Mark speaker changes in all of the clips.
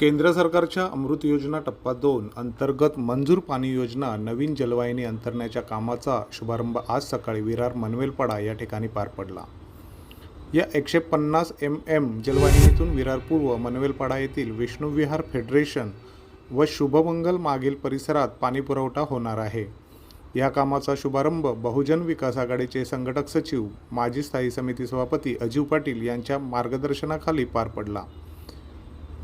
Speaker 1: केंद्र सरकारच्या अमृत योजना टप्पा दोन अंतर्गत मंजूर पाणी योजना नवीन जलवाहिनी अंतरण्याच्या कामाचा शुभारंभ आज सकाळी विरार मनवेलपाडा या ठिकाणी पार पडला. या एकशे पन्नास एम एम जलवाहिनीतून विरार पूर्व मनवेलपाडा येथील विष्णुविहार फेडरेशन व शुभमंगल मागील परिसरात पाणीपुरवठा होणार आहे. या कामाचा शुभारंभ बहुजन विकास आघाडीचे संघटक सचिव माजी स्थायी समिती सभापती अजीव पाटील यांच्या मार्गदर्शनाखाली पार पडला.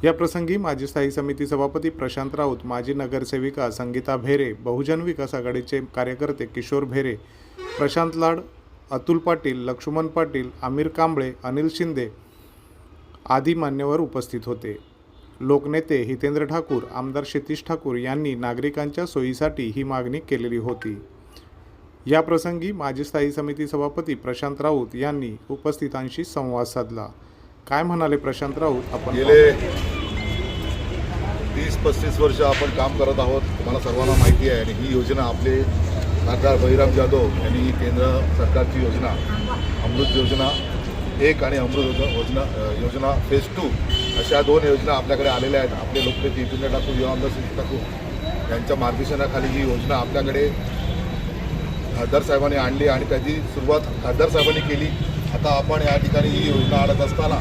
Speaker 1: या प्रसंगी माजी स्थायी समिती सभापती प्रशांत राऊत माजी नगरसेविका संगीता भेरे बहुजन विकास आघाडीचे कार्यकर्ते किशोर भेरे प्रशांत लाड अतुल पाटील लक्ष्मण पाटील आमिर कांबळे अनिल शिंदे आदी मान्यवर उपस्थित होते. लोकनेते हितेंद्र ठाकूर आमदार क्षितिश ठाकूर यांनी नागरिकांच्या सोयीसाठी ही मागणी केलेली होती. या प्रसंगी माजी स्थायी समिती सभापती प्रशांत राऊत यांनी उपस्थितांशी संवाद साधला. काय म्हणाले प्रशांत राऊत? आपण
Speaker 2: गेले तीस पस्तीस वर्ष आपण काम करत आहोत. तुम्हाला सर्वांना माहिती आहे आणि ही योजना आपले खासदार बहिराम जाधव यांनी केंद्र सरकारची योजना अमृत योजना एक आणि अमृत योजना योजना योजना फेज टू अशा दोन योजना आपल्याकडे आलेल्या आहेत. आपले लोकप्रिय जितेंद्र ठाकूर युवामदार सुनील ठाकूर यांच्या मार्गदर्शनाखाली ही योजना आपल्याकडे खासदार साहेबांनी आणली आणि त्याची सुरुवात खासदार साहेबांनी केली. आता आपण या ठिकाणी ही योजना आणत असताना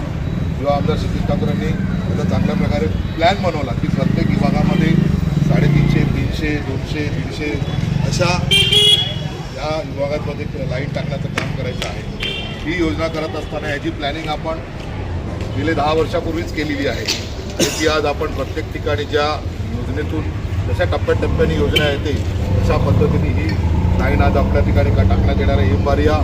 Speaker 2: किंवा आमदार सतीश ठाकूर त्याचा चांगल्या प्रकारे प्लॅन बनवला की प्रत्येक विभागामध्ये साडेतीनशे तीनशे दोनशे दीडशे अशा या विभागांमध्ये लाइट टाकण्याचं काम करायचं आहे. ही योजना करत असताना याची प्लॅनिंग आपण गेले दहा वर्षापूर्वीच केलेली आहे. आणि ती आज आपण प्रत्येक ठिकाणी ज्या योजनेतून जशा टप्प्याटप्प्याने योजना येते तशा पद्धतीने ही लाईन आज आपल्या ठिकाणी का टाकण्यात येणार आहे या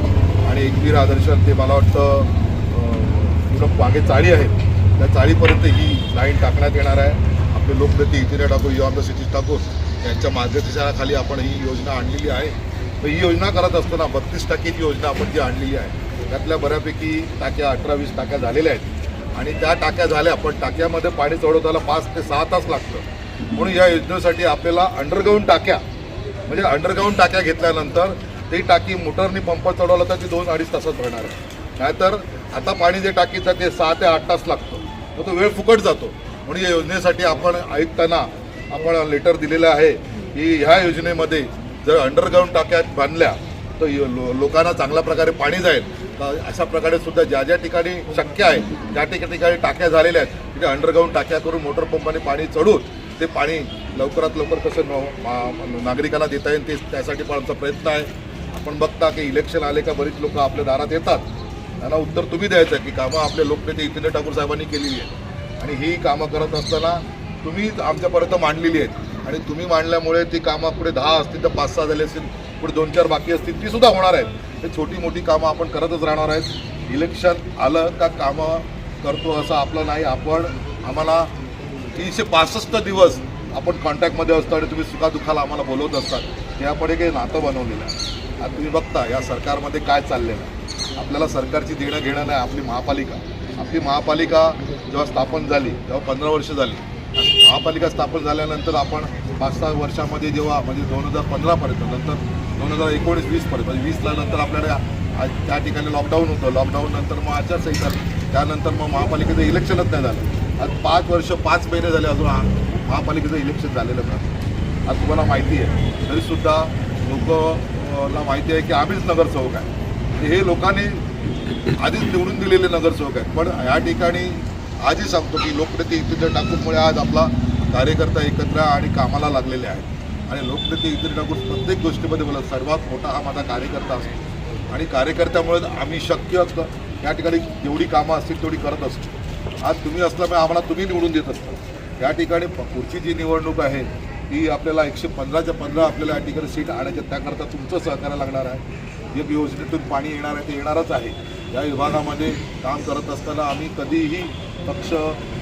Speaker 2: आणि एकवीर आदर्श ते मला वाटतं अं, पूर्ण मागे चाळी आहेत. त्या चाळीपर्यंत ही लाईन टाकण्यात येणार आहे. आपले लोकप्रती इथे टाकू युवा आमदार सतीश ठाकूर यांच्या मार्गदर्शनाखाली आपण ही योजना आणलेली आहे. तर ही योजना करत असताना बत्तीस टाकीची योजना आपण जी आणलेली आहे त्यातल्या बऱ्यापैकी टाक्या अठरा वीस टाक्या झालेल्या आहेत. आणि त्या टाक्या झाल्या पण टाक्यामध्ये पाणी चढवताना पाच ते सहा तास लागतं. म्हणून या योजनेसाठी आपल्याला अंडरग्राऊंड टाक्या म्हणजे अंडरग्राऊंड टाक्या घेतल्यानंतर ती टाकी मोटरनी पंप चढवला तर ती दोन अडीच तासात भरणार आहे. नाहीतर आता पाणी जे टाकीचं ते सहा ते आठ तास लागतं. तर तो वेळ फुकट जातो. म्हणून या योजनेसाठी आपण आयुक्तांना आपण लेटर दिलेलं आहे की ह्या योजनेमध्ये जर अंडरग्राऊंड टाक्या बांधल्या तर लो- लोकांना चांगल्या प्रकारे पाणी जाईल. तर अशा प्रकारे सुद्धा ज्या ज्या ठिकाणी शक्य आहे त्या ठिकाणी टाक्या झालेल्या आहेत तिथे अंडरग्राऊंड टाक्या करून मोटर पंपाने पाणी चढून ते पाणी लवकरात लवकर कसं न- नागरिकांना देता येईल ते त्यासाठी पण आमचा प्रयत्न आहे. आपण बघता की इलेक्शन आले का बरीच लोक आपल्या दारात येतात. त्यांना उत्तर तुम्ही द्यायचं आहे की कामं आपले लोकनेते इतिंद्र ठाकूर साहेबांनी केलेली आहेत. आणि ही कामं करत असताना तुम्ही आमच्यापर्यंत मांडलेली आहेत. आणि तुम्ही मांडल्यामुळे ती कामं पुढे दहा असतील तर पाच सहा झाले असतील पुढे दोन चार बाकी असतील ती सुद्धा होणार आहेत. हे छोटी मोठी कामं आपण करतच राहणार आहेत. इलेक्शन आलं का कामं करतो असं आपलं नाही. आपण आम्हाला तीनशे पासष्ट दिवस आपण कॉन्टॅक्टमध्ये असतो आणि तुम्ही सुखादुखाला आम्हाला बोलवत असतात. हे आपण एक नातं बनवलेलं आहे. तुम्ही बघता या सरकारमध्ये काय चाललेलं आहे? आपल्याला सरकारची देणं घेणं नाही आपली महापालिका. आपली महापालिका जेव्हा स्थापन झाली तेव्हा पंधरा वर्ष झाली. महापालिका स्थापन झाल्यानंतर आपण पाच सहा वर्षामध्ये जेव्हा म्हणजे दोन हजार पंधरापर्यंत नंतर दोन हजार एकोणीस वीसपर्यंत म्हणजे वीसला नंतर आपल्याला त्या ठिकाणी लॉकडाऊन होतं. लॉकडाऊन नंतर मग आचारसंहिता त्यानंतर मग महापालिकेचं इलेक्शनच नाही झालं. आज पाच वर्ष पाच महिने झाले अजून महापालिकेचं इलेक्शन झालेलं नाही. आज तुम्हाला माहिती आहे. तरीसुद्धा ला माहिती आहे की आम्हीच नगरसेवक आहे. हे लोकांनी आधीच निवडून दिलेले नगरसेवक आहेत. पण या ठिकाणी आजही सांगतो की लोकप्रतिनिधी इतिंद्र आज आपला कार्यकर्ता एकत्र आणि कामाला लागलेले आहेत. आणि लोकप्रतिनिधी इतर ठाकूर प्रत्येक गोष्टीमध्ये मला सर्वात मोठा हा माझा कार्यकर्ता असतो. आणि कार्यकर्त्यामुळे आम्ही शक्य असतं या ठिकाणी जेवढी कामं असतील तेवढी करत असतो. आज तुम्ही असल्यामुळे आम्हाला तुम्ही निवडून देत असता. या ठिकाणी पुढची जी निवडणूक आहे ही आपल्याला एकशे पंधराच्या पंधरा आपल्याला या ठिकाणी सीट आणायच्या त्याकरता तुमचं सहकार्य लागणार आहे. जे योजनेतून पाणी येणार आहे ते येणारच आहे. या विभागामध्ये काम करत असताना आम्ही कधीही पक्ष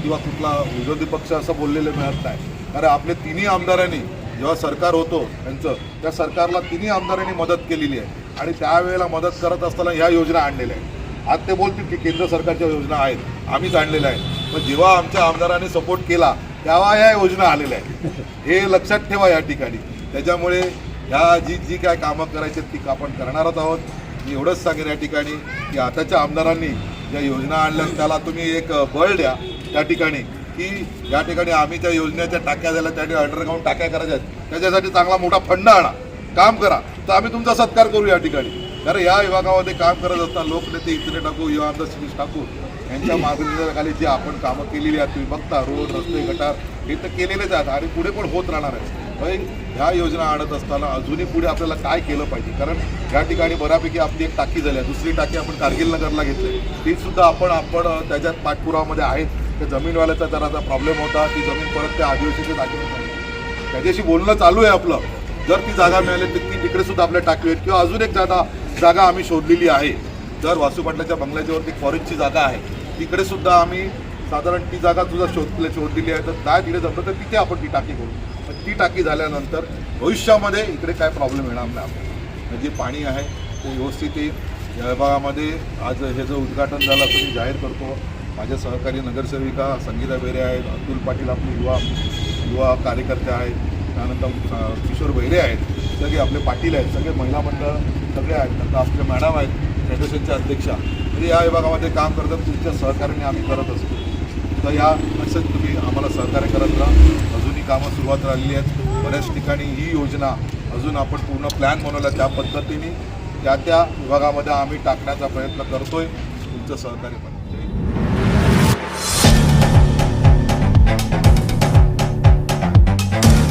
Speaker 2: किंवा कुठला विरोधी पक्ष असं बोललेलं मिळत नाही. कारण आपले तिन्ही आमदारांनी जेव्हा सरकार होतो त्यांचं त्या सरकारला तिन्ही आमदारांनी मदत केलेली आहे. आणि त्यावेळेला मदत करत असताना ह्या योजना आणलेल्या आहेत. आज ते बोलतील की केंद्र सरकारच्या योजना आहेत आम्हीच आणलेल्या आहेत. पण जेव्हा आमच्या आमदारांनी सपोर्ट केला तेव्हा या योजना आलेल्या आहेत. हे लक्षात ठेवा या ठिकाणी. त्याच्यामुळे ह्या जी जी काय कामं करायची आहेत ती आपण करणारच आहोत. मी एवढंच सांगेन या ठिकाणी की आताच्या आमदारांनी ज्या योजना आणल्या त्याला तुम्ही एक बळ द्या त्या ठिकाणी की या ठिकाणी आम्ही त्या योजनेच्या टाक्या झाल्या त्या ठिकाणी अंडरग्राऊंड टाक्या करायच्या आहेत. त्याच्यासाठी चांगला मोठा फंड आणा. काम करा. तर आम्ही तुमचा सत्कार करू या ठिकाणी. कारण या विभागामध्ये काम करत असताना लोकनेते इतने टाकू युवा आमदार शिरीष ठाकूर यांच्या मार्गदर्शनाखाली जी आपण कामं केलेली आहेत तुम्ही बघता रोड रस्ते गटार हे तर केलेलेच आहेत आणि पुढे पण होत राहणार आहे पण ह्या योजना आणत असताना अजूनही पुढे आपल्याला काय केलं पाहिजे? कारण या ठिकाणी बऱ्यापैकी आपली एक टाकी झाली आहे. दुसरी टाकी आपण कारगिल नगरला घेतली ती सुद्धा आपण आपण त्याच्यात पाठपुरावामध्ये आहेत. त्या जमीनवाल्याचा जराचा प्रॉब्लेम होता. ती जमीन परत त्या आदिवासीच्या जागेवर त्याच्याशी बोलणं चालू आहे आपलं. जर ती जागा मिळाली तर ती तिकडे सुद्धा आपल्या टाकी आहेत. किंवा अजून एक जागा जागा आम्ही शोधलेली आहे. जर वासू पाटलाच्या बंगल्याच्यावरती फॉरेस्टची जागा आहे तिकडे सुद्धा आम्ही साधारण ती जागा तुझा शोध शोधलेली आहे तर काय तिकडे जमलं तर तिथे आपण ती टाकी करू. ती टाकी झाल्यानंतर भविष्यामध्ये इकडे काय प्रॉब्लेम येणार नाही आपल्याला. म्हणजे जे पाणी आहे ते व्यवस्थित येईल. या आज हे जो उद्घाटन झालं असं मी जाहीर करतो. माझ्या सहकारी नगरसेविका संगीता बेरे आहेत अतुल पाटील आपले युवा युवा कार्यकर्ते आहेत त्यानंतर किशोर बैरे आहेत. सगळे आपले पाटील आहेत सगळे महिला मंडळ सगळे आहेत नंतर आपले मॅडम आहेत. फेडरेशनच्या अध्यक्षा. म्हणजे या विभागामध्ये काम करतात तुमच्या सहकार्याने आम्ही करत असतो. तर या असंच तुम्ही आम्हाला सहकार्य करत राहा. अजूनही कामं सुरुवात राहिली आहेत. बऱ्याच ठिकाणी ही योजना अजून आपण पूर्ण प्लॅन बनवला त्या पद्धतीने. त्या त्या विभागामध्ये आम्ही टाकण्याचा प्रयत्न करतोय. तुमचं सहकार्य पण.